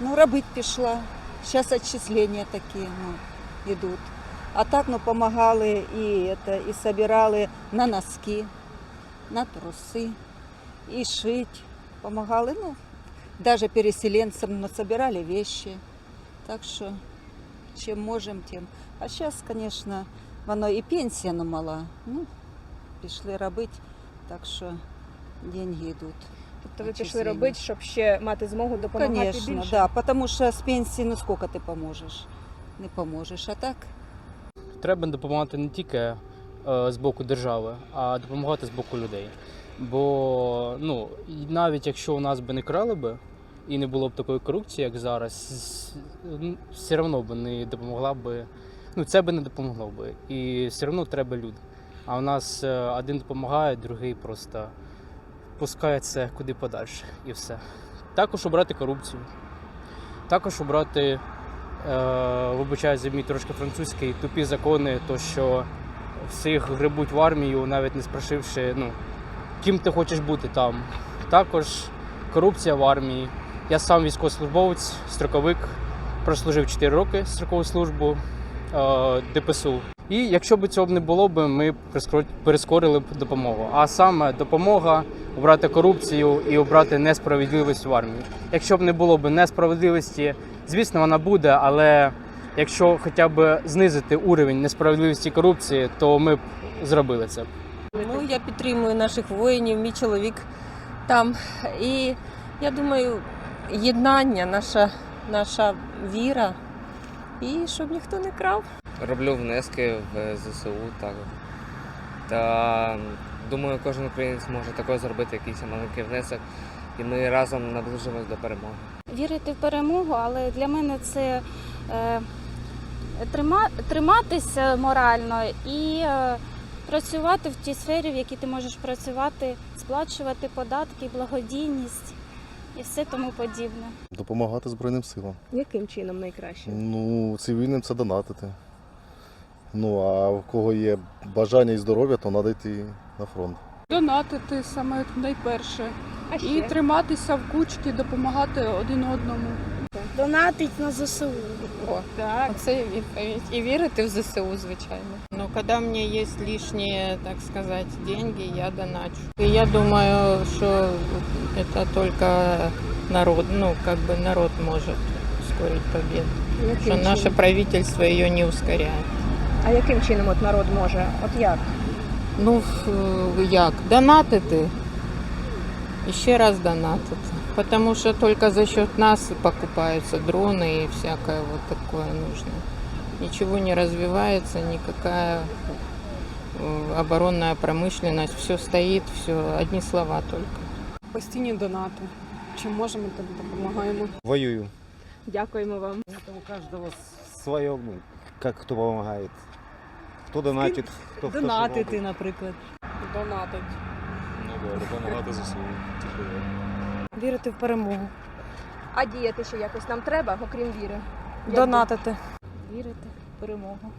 Ну, робити пішла. Зараз відчислення такі ну, йдуть. А так ну, допомагали і, это, і собирали на носки, на труси, і шить. Помогали, ну, даже переселенцам насобирали вещи. Так що, чим можемо, тим. А зараз, звісно, воно і пенсія ну, мала. Ну, пішли робити, так що деньги йдуть. Тобто ви пішли робити, щоб ще мати змогу допомагати Конечно, більше? да, потому что с пенсии, ну сколько ты поможешь? Не поможешь, а так? Треба допомагати не тільки е, з боку держави, а допомагати з боку людей. Бо ну, і навіть якщо у нас би не крали би і не було б такої корупції, як зараз, с- м, все одно б не допомогла би. Ну, це би не допомогло би. І все одно треба люди. А у нас е, один допомагає, другий просто пускає це куди подальше і все. Також обрати корупцію. Також обрати е, вибачаю мій трошки французький, тупі закони, то що всіх грибуть в армію, навіть не спрашивши, ну, ким ти хочеш бути там. Також корупція в армії. Я сам військовослужбовець, строковик, прослужив 4 роки строкову службу ДПСУ. І якщо б цього не було ми прискорили б допомогу. А саме допомога обрати корупцію і обрати несправедливість в армії. Якщо б не було б несправедливості, звісно, вона буде, але якщо хоча б знизити уровень несправедливості і корупції, то ми б зробили це. Ну, я підтримую наших воїнів, мій чоловік там. І я думаю, єднання, наша, наша віра, і щоб ніхто не крав. роблю внески в ЗСУ. Так. Та думаю, кожен українець може також зробити якийсь маленький внесок, і ми разом наближимось до перемоги. вірити в перемогу, але для мене це е, трима, триматися морально і е, працювати в тій сфері, в якій ти можеш працювати, сплачувати податки, благодійність і все тому подібне. Допомагати Збройним силам. Яким чином найкраще? Ну, цивільним це донатити. Ну, а в кого є бажання і здоров'я, то треба йти на фронт. Донатити саме найперше. А ще? І триматися в кучці, допомагати один одному. Донатить на ЗСУ. О, Так. оце є відповідь. І вірити в ЗСУ, звичайно. Ну, коли в мене є лишні, так сказати, деньги, я доначу. І я думаю, що це тільки народ, ну, как бы народ може ускорити победу. Яким Що наше чином? правительство її не ускоряє. А яким чином от народ може? От як? Ну, ф- як? Донатити. І ще раз донатити. Потому что только за счет нас покупаются дроны и всякое вот такое нужное. Ничего не развивается, никакая э, оборонная промышленность. Все стоит, все одни слова только. Постійні донати. Чим можемо, так допомагаємо. Воюю. Дякуємо вам. Это у каждого свое, ну, как кто помогает. Кто донатит, кто кто что наприклад. Донатить. Ну да, допомагати ЗСУ. Тільки. Вірити в перемогу. А діяти ще якось нам треба, окрім віри. Як Донатити. Вірити в перемогу.